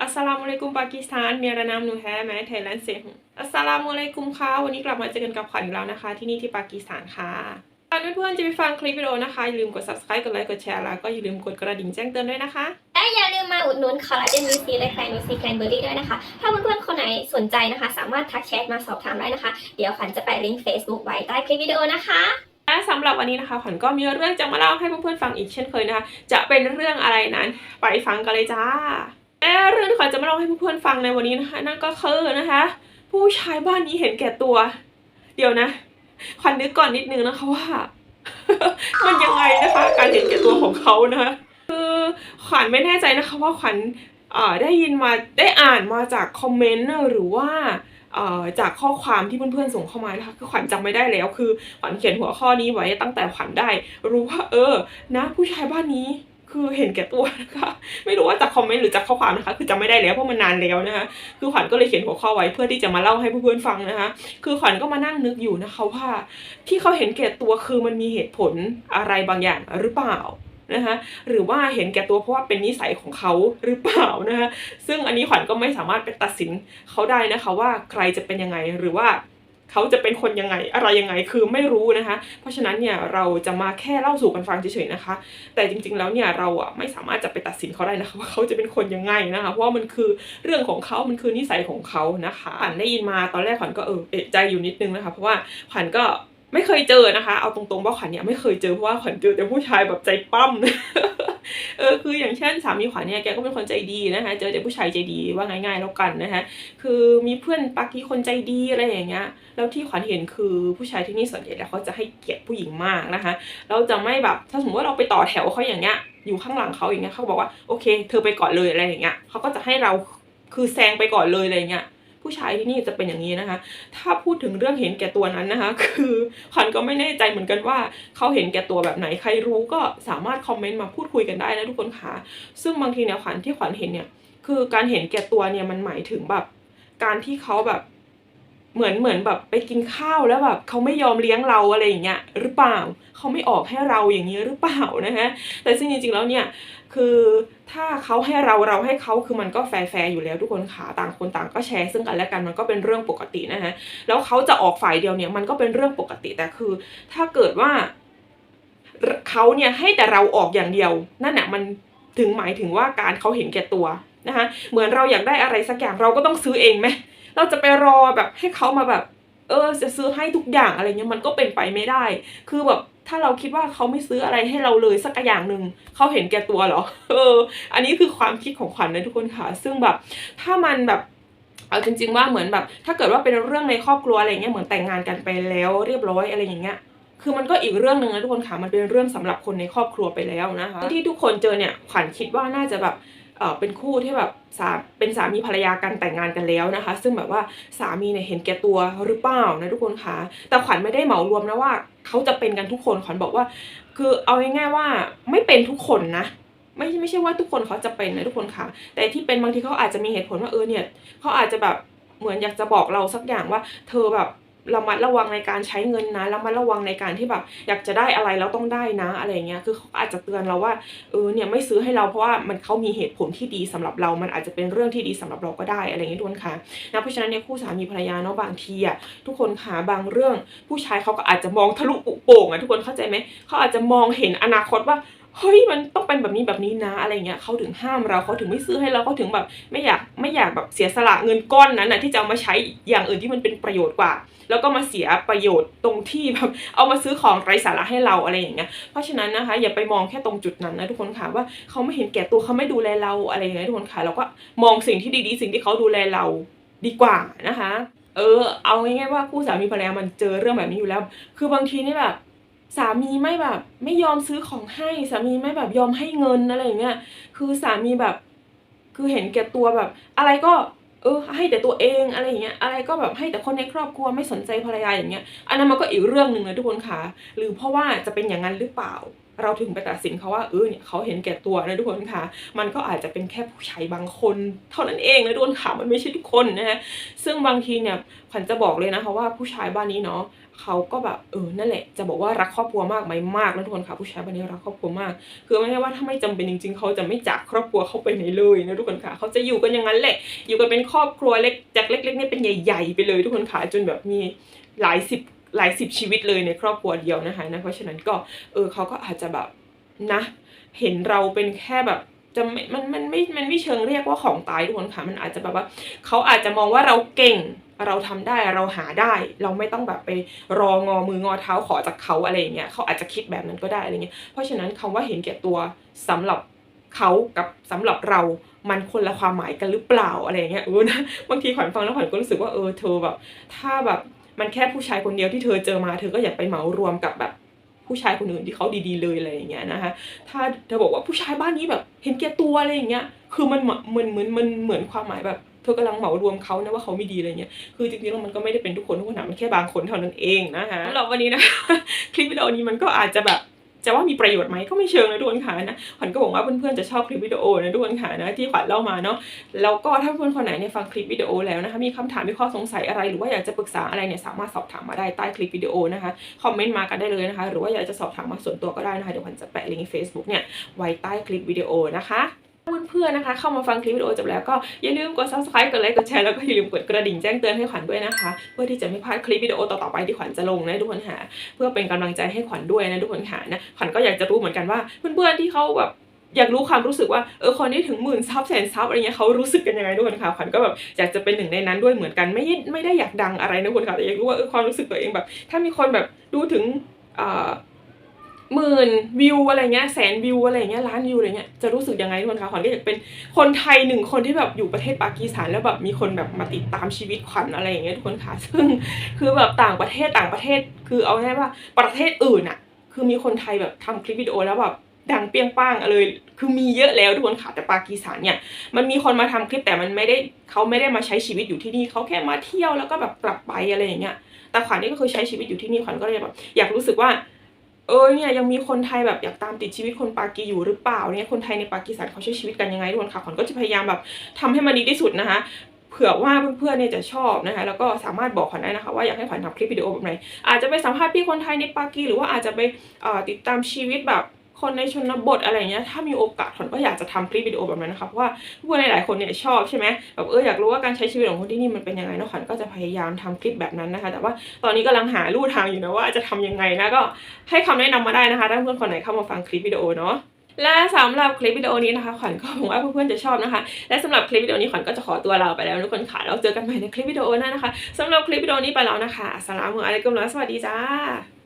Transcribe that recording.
อัสสลามุอะลัยกุมปากีสถานเมียระนามนูแฮแม้ไทยแลนด์เซฮุอัสสลามุอะลัยกุมค่ะวันนี้กลับมาเจอกันกับขวัญอีกแล้วนะคะ ที่นี่ที่ปากีสถานค่ะก่อนเพื่อนๆจะไปฟังคลิปวิดีโอนะคะ อย่าลืมกด subscribe กดไลค์กดแชร์แล้วก็อย่าลืมกดกระดิ่งแจ้งเตือนด้วยนะคะ และอย่าลืมมาอุดหนุนคอลลาเจนวีซีและแคลนวีซีแคลนเบอร์รี่ด้วยนะคะ ถ้าเพื่อนๆคนไหนสนใจนะคะ สามารถทักแชทมาสอบถามได้นะคะ เดี๋ยวขวัญจะแปะลิงก์ Facebook ไว้ใต้คลิปวิดีโอนะคะและสำหรับวันนี้นะคะขวัญก็มีเรื่องจะมาเล่าให้เพื่อนๆฟังอีกเช่นเคยนะคะ จะเป็นเรื่องอะไรนั้น ไปฟังกันเลยจ้าและ เรื่องที่ขวัญจะมาเล่าให้เพื่อนๆฟังในวันนี้นะคะ นั่นก็คือนะคะ ผู้ชายบ้านนี้เห็นแก่ตัว เดี๋ยวนะขวัญนึกก่อนนิดนึงนะคะว่า มันยังไงนะคะ การเห็นแก่ตัวของเขานะคะคือขวัญไม่แน่ใจนะคะว่าขวัญเอ่อได้ยินมาได้อ่านมาจากคอมเมนต์หรือว่าเอ่อจากข้อความที่เพื่อนๆส่งเข้ามานะคะคือขวัญจำไม่ได้แล้ว คือขวัญเขียนหัวข้อนี้ไว้ตั้งแต่ขวัญได้ รู้ว่าเออ นะ ผู้ชายบ้านนี้ คือเห็นแก่ตัวนะคะไม่รู้ว่าจากคอมเมนต์หรือจากข้อความนะคะ คือจำไม่ได้แล้วเพราะมันนานแล้วนะคะคือขวัญก็เลยเขียนหัวข้อไว้เพื่อที่จะมาเล่าให้เพื่อนๆฟังนะคะ คือขวัญก็มานั่งนึกอยู่นะคะว่า ที่เขาเห็นแก่ตัวคือมันมีเหตุผลอะไรบางอย่างหรือเปล่านะคะหรือว่าเห็นแก่ตัวเพราะว่าเป็นนิสัยของเขาหรือเปล่านะคะซึ่งอันนี้ขวัญก็ไม่สามารถไปตัดสินเขาได้นะคะว่าใครจะเป็นยังไงหรือว่า เขาจะเป็นคนยังไงอะไรยังไงคือไม่รู้นะคะ เพราะฉะนั้นเนี่ยเราจะมาแค่เล่าสู่กันฟังเฉยๆนะคะ แต่จริงๆแล้วเนี่ยเราอะไม่สามารถจะไปตัดสินเขาได้นะคะว่าเขาจะเป็นคนยังไงนะคะเพราะว่ามันคือเรื่องของเขามันคือนิสัยของเขานะคะขวัญได้ยินมาตอนแรกขวัญก็เออเอะใจอยู่นิดนึงนะคะเพราะว่าขวัญก็ไม่เคยเจอนะคะ เอาตรงๆว่าขวัญเนี่ยไม่เคยเจอเพราะว่าขวัญเจอแต่ผู้ชายแบบใจปั้ม เออคืออย่างเช่นสามีขวัญเนี่ยแกก็เป็นคนใจดีนะคะเจอแต่ผู้ชายใจดีว่าง่ายๆแล้วกันนะคะคือมีเพื่อนปากีคนใจดีอะไรอย่างเงี้ยแล้วที่ขวัญเห็นคือผู้ชายที่นี่ส่วนใหญ่แล้วเขาจะให้เกียรติผู้หญิงมากนะคะเราจะไม่แบบถ้าสมมติว่าเราไปต่อแถวเขาอย่างเงี้ยอยู่ข้างหลังเขาอย่างเงี้ยเขาบอกว่าโอเค เธอไปก่อนเลยอะไรอย่างเงี้ยเขาก็จะให้เราคือแซงไปก่อนเลยอะไรอย่างเงี้ย ผู้ชายที่นี่จะเป็นอย่างนี้นะคะ ถ้าพูดถึงเรื่องเห็นแก่ตัวนั้นนะคะ คือขวัญก็ไม่แน่ใจเหมือนกันว่าเขาเห็นแก่ตัวแบบไหนใครรู้ก็สามารถคอมเมนต์มาพูดคุยกันได้นะทุกคนค่ะซึ่งบางทีเนี่ยขวัญที่ขวัญเห็นเนี่ย คือการเห็นแก่ตัวเนี่ยมันหมายถึงแบบการที่เขาแบบ เหมือนเหมือนแบบไปกินข้าวแล้วแบบเขาไม่ยอมเลี้ยงเราอะไรอย่างเงี้ยหรือเปล่าเขาไม่ออกให้เราอย่างนี้หรือเปล่านะคะแต่ซึ่งจริงๆแล้วเนี่ยคือถ้าเขาให้เราเราให้เขาคือมันก็แฟร์ๆอยู่แล้วทุกคนค่ะต่างคนต่างก็แชร์ซึ่งกันและกันมันก็เป็นเรื่องปกตินะฮะแล้วเขาจะออกฝ่ายเดียวเนี่ยมันก็เป็นเรื่องปกติแต่คือ ถ้าเกิดว่าเขาเนี่ยให้แต่เราออกอย่างเดียว นั่นน่ะมันถึงหมายถึงว่าการเขาเห็นแก่ตัวนะคะเหมือนเราอยากได้อะไรสักอย่างเราก็ต้องซื้อเองไหม เราจะไปรอแบบให้เขามาแบบ เออจะซื้อให้ทุกอย่างอะไรเงี้ยมันก็เป็นไปไม่ได้ คือแบบถ้าเราคิดว่าเขาไม่ซื้ออะไรให้เราเลยสักอย่างหนึ่งเขาเห็นแก่ตัวเหรอ เออ อันนี้คือความคิดของขวัญนะทุกคนค่ะ ซึ่งแบบถ้ามันแบบเอาจริง ๆ ว่าเหมือนแบบ ถ้าเกิดว่าเป็นเรื่องในครอบครัวอะไรเงี้ยเหมือนแต่งงานกันไปแล้วเรียบร้อยอะไรอย่างเงี้ยคือมันก็อีกเรื่องหนึ่งนะทุกคนค่ะมันเป็นเรื่องสำหรับคนในครอบครัวไปแล้วนะคะที่ทุกคนเจอเนี่ยขวัญคิดว่าน่าจะแบบ เป็นคู่ที่แบบเป็นสามีภรรยากันแต่งงานกันแล้วนะคะ ซึ่งแบบว่าสามีเนี่ยเห็นแก่ตัวหรือเปล่านะทุกคนคะแต่ขวัญไม่ได้เหมารวมนะว่าเขาจะเป็นกันทุกคนขวัญบอกว่า คือเอาง่ายๆว่าไม่เป็นทุกคนนะไม่ไม่ใช่ว่าทุกคนเขาจะเป็นนะทุกคนค่ะ แต่ที่เป็นบางทีเขาอาจจะมีเหตุผลว่าเออเนี่ยเขาอาจจะแบบเหมือนอยากจะบอกเราสักอย่างว่า เธอแบบ ระมัดระวังในการใช้เงินนะระมัดระวังในการที่แบบอยากจะได้อะไรแล้วต้องได้นะอะไรเงี้ยคือเขาอาจจะเตือนเราว่าเออเนี่ยไม่ซื้อให้เราเพราะว่ามันเขามีเหตุผลที่ดีสำหรับเรา มันอาจจะเป็นเรื่องที่ดีสำหรับเราก็ได้อะไรเงี้ยทุกคนค่ะนะเพราะฉะนั้นเนี่ยคู่สามีภรรยาเนาะบางทีอะทุกคนค่ะบางเรื่องผู้ชายเขาก็อาจจะมองทะลุปุโป่งอะทุกคนเข้าใจไหมเขาอาจจะมองเห็นอนาคตว่า เฮ้ยมันต้องเป็นแบบนี้แบบนี้นะอะไรเงี้ยเขาถึงห้ามเราเขาถึงไม่ซื้อให้เราเขาถึงแบบไม่อยากไม่อยากแบบเสียสละเงินก้อนนั้นนะที่จะเอามาใช้อย่างอื่นที่มันเป็นประโยชน์กว่า แล้วก็มาเสียประโยชน์ตรงที่แบบเอามาซื้อของไร้สาระให้เราอะไรอย่างเงี้ยเพราะฉะนั้นนะคะ อย่าไปมองแค่ตรงจุดนั้นนะทุกคนค่ะว่าเขาไม่เห็นแก่ตัวเขาไม่ดูแลเราอะไรอย่างเงี้ยทุกคนค่ะเราก็มองสิ่งที่ดีๆ สิ่งที่เขาดูแลเราดีกว่านะคะ เออ เอาง่ายๆว่าคู่สามีภรรยามันเจอเรื่องแบบนี้อยู่แล้ว คือบางทีนี่แบบ สามีไม่แบบไม่ยอมซื้อของให้ สามีไม่แบบยอมให้เงินอะไรอย่างเงี้ยคือสามีแบบ คือเห็นแก่ตัวแบบ อะไรก็เออให้แต่ตัวเองอะไรอย่างเงี้ยอะไรก็แบบให้แต่คนในครอบครัวไม่สนใจภรรยาอย่างเงี้ยอันนั้นมันก็อีกเรื่องหนึ่งนะทุกคนค่ะหรือเพราะว่าจะเป็นอย่างนั้นหรือเปล่า เราถึงไปตัดสินเขาว่าเออเนี่ยเขาเห็นแก่ตัวนะทุกคนค่ะ มันก็อาจจะเป็นแค่ผู้ชายบางคนเท่านั้นเองนะทุกคนค่ะมันไม่ใช่ทุกคนนะฮะซึ่งบางทีเนี่ยขวัญจะบอกเลยนะคะว่าผู้ชายบ้านนี้เนาะเขาก็แบบเออนั่นแหละจะบอกว่ารักครอบครัวมากไหมมากนะทุกคนค่ะผู้ชายบ้านนี้รักครอบครัวมาก คือไม่ใช่ว่าถ้าไม่จำเป็นจริง ๆ เขาจะไม่จากครอบครัวเขาไปไหนเลยนะทุกคนค่ะเขาจะอยู่กันอย่างนั้นแหละ อยู่กันเป็นครอบครัวเล็กจากเล็กๆเนี่ยเป็นใหญ่ ๆ ไปเลยทุกคนค่ะจนแบบมีหลายสิบ หลายสิบชีวิตเลยในครอบครัวเดียวนะคะนะเพราะฉะนั้นก็เออเขาก็อาจจะแบบนะ เห็นเราเป็นแค่แบบจะไม่มันมันไม่มันไม่เชิงเรียกว่าของตายทุกคนค่ะมันอาจจะแบบว่าเขาอาจจะมองว่าเราเก่งเราทำได้เราหาได้ เราไม่ต้องแบบไปรองอมืองอเท้าขอจากเขาอะไรอย่างเงี้ยเขาอาจจะคิดแบบนั้นก็ได้อะไรเงี้ยเพราะฉะนั้นคำว่าเห็นแก่ตัวสำหรับเขากับสำหรับเรามันคนละความหมายกันหรือเปล่าอะไรเงี้ยเออนะบางทีขวัญฟังแล้วขวัญก็รู้สึกว่าเออเธอแบบ ถ้าแบบ มันแค่ผู้ชายคนเดียวที่เธอเจอมาเธอก็อย่าไปเหมารวมกับแบบผู้ชายคนอื่นที่เขาดีๆเลยอะไรอย่างเงี้ยนะคะ ถ้าเธอบอกว่าผู้ชายบ้านนี้แบบเห็นแก่ตัวอะไรอย่างเงี้ย คือมันเหมือนเหมือนมันเหมือนความหมายแบบเธอกำลังเหมารวมเขานะว่าเขาไม่ดีอะไรเงี้ย คือจริงๆแล้วมันก็ไม่ได้เป็นทุกคนทุกคนนะมันแค่บางคนเท่านั้นเองนะคะสำหรับวันนี้นะคะคลิปวิดีโอนี้มันก็อาจจะแบบ จะว่ามีประโยชน์ไหมก็ไม่เชิงนะทุกคนค่ะนะขวัญก็หวังว่าเพื่อนๆจะชอบคลิปวิดีโอนะทุกคนค่ะนะที่ขวัญเล่ามาเนาะแล้วก็ถ้าเพื่อนคนไหนเนี่ยฟังคลิปวิดีโอแล้วนะคะมีคำถามมีข้อสงสัยอะไร หรือว่าอยากจะปรึกษาอะไรเนี่ยสามารถสอบถามมาได้ใต้คลิปวิดีโอนะคะคอมเมนต์มากันได้เลยนะคะ หรือว่าอยากจะสอบถามมาส่วนตัวก็ได้นะคะเดี๋ยวขวัญจะแปะลิงก์เฟซบุ๊กเนี่ยไว้ใต้คลิปวิดีโอนะคะ เพื่อนๆนะคะ เข้ามาฟังคลิปวิดีโอจบแล้วก็อย่าลืมกด subscribe กดไลค์กดแชร์แล้วก็อย่าลืมกดกระดิ่งแจ้งเตือนให้ขวัญด้วยนะคะ เพื่อที่จะไม่พลาดคลิปวิดีโอต่อๆไปที่ขวัญจะลงนะทุกคนค่ะเพื่อเป็นกำลังใจให้ขวัญด้วยนะทุกคนค่ะนะขวัญก็อยากจะรู้เหมือนกันว่าเพื่อนๆที่เขาแบบอยากรู้ความรู้สึกว่าเออคนที่ถึงหมื่นซับแสนซับอะไรเงี้ยเขารู้สึกกันยังไงทุกคนค่ะขวัญก็แบบอยากจะเป็นหนึ่งในนั้นด้วยเหมือนกันไม่ได้ไม่ได้อยากดังอะไรนะทุกคนค่ะแต่อยากรู้ว่าเออความรู้สึกตัวเองแบบ ถ้ามีคนแบบดูถึงอ่า หมื่นวิวอะไรเงี้ยแสนวิวอะไรเงี้ยล้านวิวอะไรเงี้ยจะรู้สึกยังไงทุกคนคะขวัญก็อยากเป็นคนไทยหนึ่งคนที่แบบอยู่ประเทศปากีสถานแล้วแบบมีคนแบบมาติดตามชีวิตขวัญอะไรอย่างเงี้ยทุกคนคะซึ่งคือแบบต่างประเทศต่างประเทศ คือเอาง่ายว่าประเทศอื่นอะคือมีคนไทยแบบทำคลิปวิดีโอแล้วแบบดังเปรี้ยงป้างเลย คือมีเยอะแล้วทุกคนค่ะ แต่ปากีสถานเนี่ย มันมีคนมาทำคลิปแต่มันไม่ได้เขาไม่ได้มาใช้ชีวิตอยู่ที่นี่เขาแค่มาเที่ยวแล้วก็แบบกลับไปอะไรอย่างเงี้ย แต่ขวัญนี่ก็คือใช้ชีวิตอยู่ที่นี่ขวัญก็เลยแบบอยากรู้สึกว่า เออเนี่ยยังมีคนไทยแบบอยากตามติดชีวิตคนปากีอยู่หรือเปล่าเนี่ยคนไทยในปากีสถานเขาใช้ชีวิตกันยังไงทุกคนค่ะขวัญก็จะพยายามแบบทำให้มันดีที่สุดนะคะเผื่อว่าเพื่อนๆเนี่ยจะชอบนะคะแล้วก็สามารถบอกขวัญได้นะคะว่าอยากให้ขวัญทำคลิปวิดีโอแบบไหนอาจจะไปสัมภาษณ์พี่คนไทยในปากีหรือว่าอาจจะไปติดตามชีวิตแบบ คนในชนบทอะไรเงี้ยถ้ามีโอกาสขวัญก็อยากจะทำคลิปวิดีโอแบบนั้นนะคะเพราะว่าเพื่อนหลายๆคนเนี่ยชอบใช่ไหมแบบเอออยากรู้ว่าการใช้ชีวิตของคนที่นี่มันเป็นยังไงเนาะขวัญก็จะพยายามทำคลิปแบบนั้นนะคะ แต่ว่าตอนนี้กำลังหาลู่ทางอยู่นะว่าจะทำยังไงนะก็ให้คำแนะนำมาได้นะคะถ้าเพื่อนคนไหนเข้ามาฟังคลิปวิดีโอเนาะและสำหรับคลิปวิดีโอนี้นะคะขวัญก็หวังว่าเพื่อนๆจะชอบนะคะ และสำหรับคลิปวิดีโอนี้ขวัญก็จะขอตัวลาไปแล้วทุกคนค่ะแล้วเจอกันใหม่ในคลิปวิดีโอหน้านะคะสำหรับคลิปวิดีโอนี้ไปแล้วนะคะอัสลามุอะลัยกุมและสวัสดีจ้า